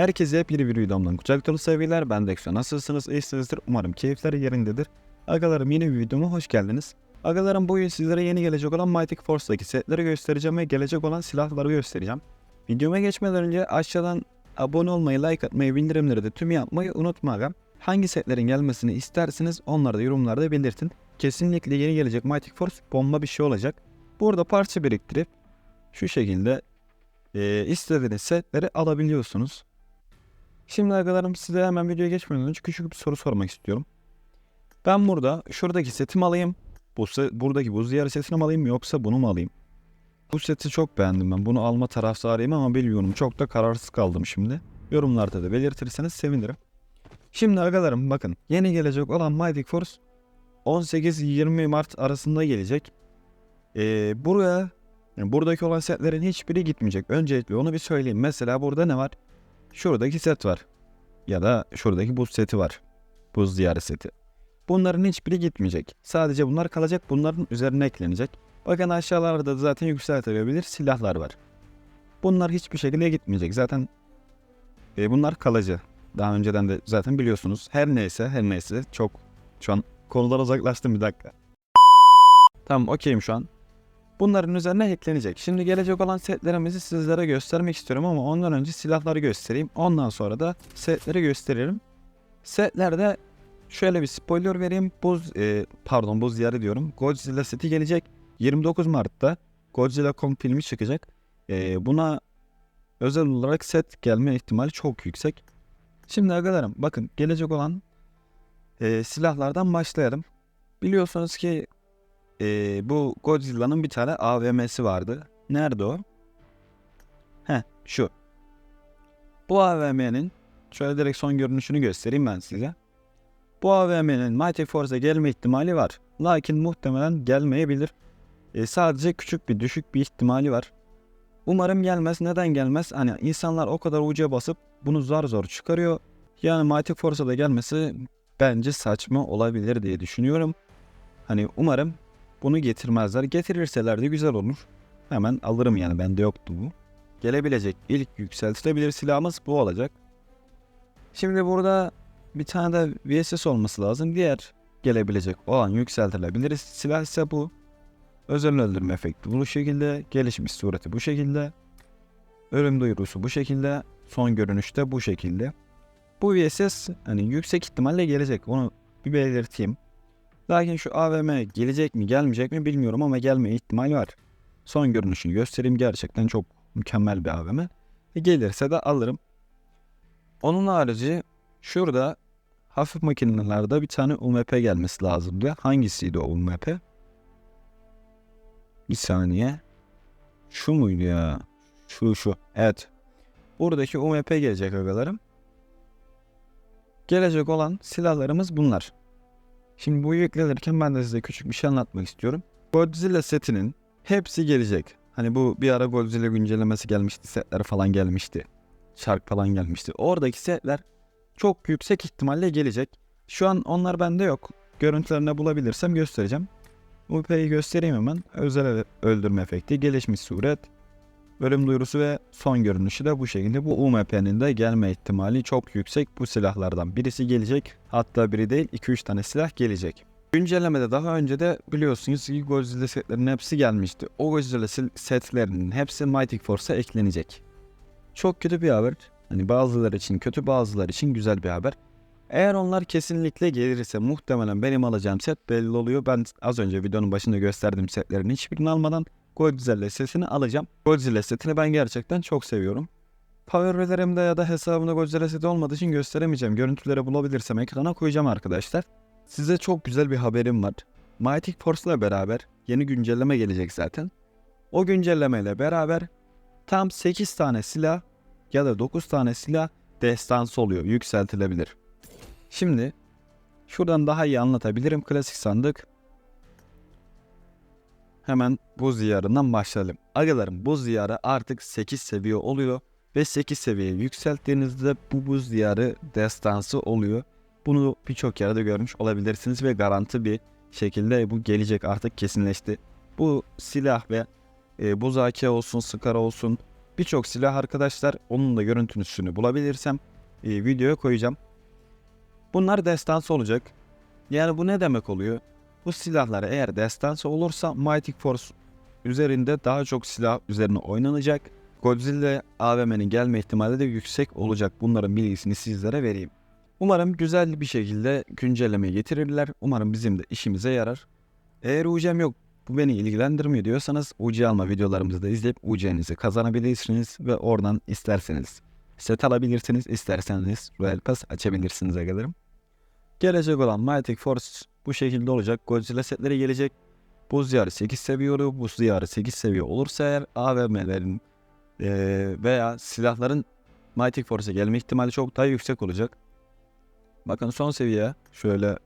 Herkese hep yeni bir videomdan kucak dolu sevgiler. Ben Dexo. Nasılsınız? İyisinizdir. Umarım keyifler yerindedir. Agalarım yeni bir videoma hoş geldiniz. Agalarım bugün sizlere yeni gelecek olan Mighty Force'daki setleri göstereceğim ve gelecek olan silahları göstereceğim. Videoma geçmeden önce aşağıdan abone olmayı, like atmayı, bildirimleri de tüm yapmayı unutmayın. Hangi setlerin gelmesini isterseniz onları da yorumlarda belirtin. Kesinlikle yeni gelecek Mighty Force bomba bir şey olacak. Burada parça biriktirip şu şekilde e, istediğiniz setleri alabiliyorsunuz. Şimdi arkadaşlarım size hemen videoya geçmeden önce küçük bir soru sormak istiyorum. Ben burada şuradaki setimi alayım. Bu buradaki buz diyarı setini mi alayım yoksa bunu mu alayım? Bu seti çok beğendim ben. Bunu alma taraftarıyım ama bilmiyorum. Çok da kararsız kaldım şimdi. Yorumlarda da belirtirseniz sevinirim. Şimdi arkadaşlarım bakın yeni gelecek olan Mighty Force 18-20 Mart arasında gelecek. Ee, buraya yani buradaki olan setlerin hiçbiri gitmeyecek. Öncelikle onu bir söyleyeyim. Mesela burada ne var? Şuradaki set var. Ya da şuradaki buz seti var. Buz diyarı seti. Bunların hiçbiri gitmeyecek. Sadece bunlar kalacak. Bunların üzerine eklenecek. Bakın aşağılarda da zaten yükseltilebilir silahlar var. Bunlar hiçbir şekilde gitmeyecek. Zaten e, bunlar kalıcı. Daha önceden de zaten biliyorsunuz. Her neyse her neyse çok şu an konudan uzaklaştım bir dakika. Tamam okeyim şu an. Bunların üzerine eklenecek. Şimdi gelecek olan setlerimizi sizlere göstermek istiyorum ama ondan önce silahları göstereyim. Ondan sonra da setleri gösteririm. Setlerde şöyle bir spoiler vereyim. Buz e, pardon buz diyarı diyorum. Godzilla seti gelecek. 29 Mart'ta Godzilla Kong filmi çıkacak. E, buna özel olarak set gelme ihtimali çok yüksek. Şimdi arkadaşlarım bakın gelecek olan e, silahlardan başlayalım. Biliyorsunuz ki ee, bu Godzilla'nın bir tane AVM'si vardı. Nerede o? Heh şu. Bu AVM'nin şöyle direkt son görünüşünü göstereyim ben size. Bu AVM'nin Mighty Force'a gelme ihtimali var. Lakin muhtemelen gelmeyebilir. Ee, sadece küçük bir düşük bir ihtimali var. Umarım gelmez. Neden gelmez? Hani insanlar o kadar uca basıp bunu zar zor çıkarıyor. Yani Mighty Force'a da gelmesi bence saçma olabilir diye düşünüyorum. Hani umarım bunu getirmezler. Getirirseler de güzel olur. Hemen alırım yani bende yoktu bu. Gelebilecek ilk yükseltilebilir silahımız bu olacak. Şimdi burada bir tane de VSS olması lazım. Diğer gelebilecek olan yükseltilebilir silah ise bu. Özel öldürme efekti bu şekilde. Gelişmiş sureti bu şekilde. Ölüm duyurusu bu şekilde. Son görünüşte bu şekilde. Bu VSS hani yüksek ihtimalle gelecek. Onu bir belirteyim. Lakin şu AVM gelecek mi gelmeyecek mi bilmiyorum ama gelme ihtimali var. Son görünüşünü göstereyim gerçekten çok mükemmel bir AVM. E gelirse de alırım. Onun harici şurada hafif makinelerde bir tane UMP gelmesi lazımdı. Hangisiydi o UMP? Bir saniye. Şu muydu ya? Şu şu. Evet. Buradaki UMP gelecek agalarım. Gelecek olan silahlarımız bunlar. Şimdi bu yüklenirken ben de size küçük bir şey anlatmak istiyorum. Godzilla setinin hepsi gelecek. Hani bu bir ara Godzilla güncellemesi gelmişti, setler falan gelmişti. Şark falan gelmişti. Oradaki setler çok yüksek ihtimalle gelecek. Şu an onlar bende yok. Görüntülerini bulabilirsem göstereceğim. UP'yi göstereyim hemen. Özel öldürme efekti, gelişmiş suret, Ölüm duyurusu ve son görünüşü de bu şekilde. Bu UMP'nin de gelme ihtimali çok yüksek. Bu silahlardan birisi gelecek. Hatta biri değil 2-3 tane silah gelecek. Güncellemede daha önce de biliyorsunuz ki Godzilla setlerinin hepsi gelmişti. O Godzilla setlerinin hepsi Mighty Force'a eklenecek. Çok kötü bir haber. Hani bazıları için kötü bazıları için güzel bir haber. Eğer onlar kesinlikle gelirse muhtemelen benim alacağım set belli oluyor. Ben az önce videonun başında gösterdiğim setlerin hiçbirini almadan Godzilla setini alacağım. Godzilla setini ben gerçekten çok seviyorum. Powerway'lerimde ya da hesabımda Godzilla seti olmadığı için gösteremeyeceğim. Görüntüleri bulabilirsem ekrana koyacağım arkadaşlar. Size çok güzel bir haberim var. Mighty Force'la beraber yeni güncelleme gelecek zaten. O güncellemeyle beraber tam 8 tane silah ya da 9 tane silah destansı oluyor, yükseltilebilir. Şimdi şuradan daha iyi anlatabilirim. Klasik sandık Hemen buz diyarından başlayalım. Agalarım buz diyarı artık 8 seviye oluyor ve 8 seviye yükselttiğinizde bu buz diyarı destansı oluyor. Bunu birçok yerde görmüş olabilirsiniz ve garanti bir şekilde bu gelecek artık kesinleşti. Bu silah ve e, buz AK olsun, Scar olsun Birçok silah arkadaşlar onun da görüntüsünü bulabilirsem e, videoya koyacağım. Bunlar destansı olacak. Yani bu ne demek oluyor? Bu silahlar eğer destansı olursa Mighty Force üzerinde daha çok silah üzerine oynanacak. Godzilla AVM'nin gelme ihtimali de yüksek olacak. Bunların bilgisini sizlere vereyim. Umarım güzel bir şekilde güncelleme getirirler. Umarım bizim de işimize yarar. Eğer UC'm yok bu beni ilgilendirmiyor diyorsanız UC alma videolarımızı da izleyip UC'nizi kazanabilirsiniz ve oradan isterseniz set alabilirsiniz, isterseniz Royal Pass açabilirsiniz agalarım. Gelecek olan Mighty Force bu şekilde olacak. Godzilla setleri gelecek. Buz diyarı 8 seviye oluyor. Buz diyarı 8 seviye olursa eğer AVM'lerin eee, veya silahların Mighty Force'a gelme ihtimali çok daha yüksek olacak. Bakın son seviye şöyle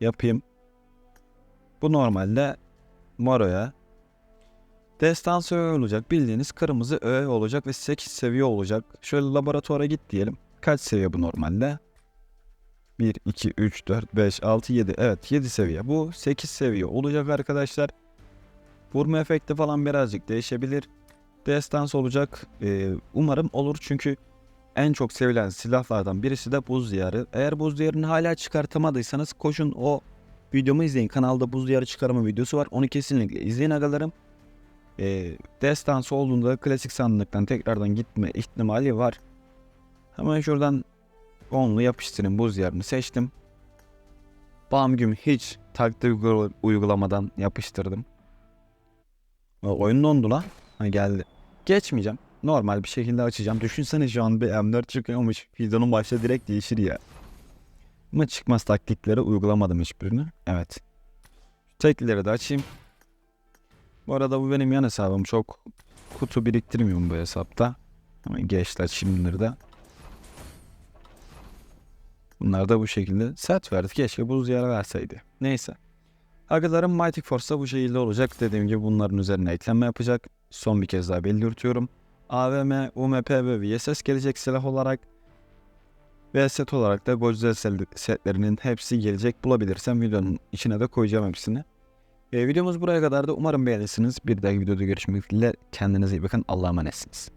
yapayım. Bu normalde Moro'ya. Destansı öğe olacak. Bildiğiniz kırmızı öğe olacak ve 8 seviye olacak. Şöyle laboratuvara git diyelim. Kaç seviye bu normalde? 1, 2, 3, 4, 5, 6, 7. Evet 7 seviye. Bu 8 seviye olacak arkadaşlar. Vurma efekti falan birazcık değişebilir. Destans olacak. Ee, umarım olur çünkü en çok sevilen silahlardan birisi de buz diyarı. Eğer buz diyarını hala çıkartamadıysanız koşun o videomu izleyin. Kanalda buz diyarı çıkarma videosu var. Onu kesinlikle izleyin agalarım. Ee, destansı olduğunda klasik sandıktan tekrardan gitme ihtimali var. Hemen şuradan onlu yapıştırın buz diyarını seçtim. Bam güm hiç taktik uygula- uygulamadan yapıştırdım. Oyun dondu lan. Ha geldi. Geçmeyeceğim. Normal bir şekilde açacağım. Düşünsene şu an bir M4 çıkıyormuş. Videonun başta direkt değişir ya. Ama çıkmaz taktikleri uygulamadım hiçbirini. Evet. Tekleri de açayım. Bu arada bu benim yan hesabım. Çok kutu biriktirmiyorum bu hesapta. Ama geçti açayım bunları da. Bunlar da bu şekilde. Set verdi. Keşke buz yara verseydi. Neyse. Agalarım Mighty Force'da bu şekilde olacak. Dediğim gibi bunların üzerine ekleme yapacak. Son bir kez daha belirtiyorum. AVM, UMP ve VSS gelecek silah olarak. Ve set olarak da Godzilla setlerinin hepsi gelecek. Bulabilirsem videonun içine de koyacağım hepsini. E, videomuz buraya kadar da umarım beğenirsiniz. Bir dahaki videoda görüşmek dileğiyle. Kendinize iyi bakın. Allah'a emanetsiniz.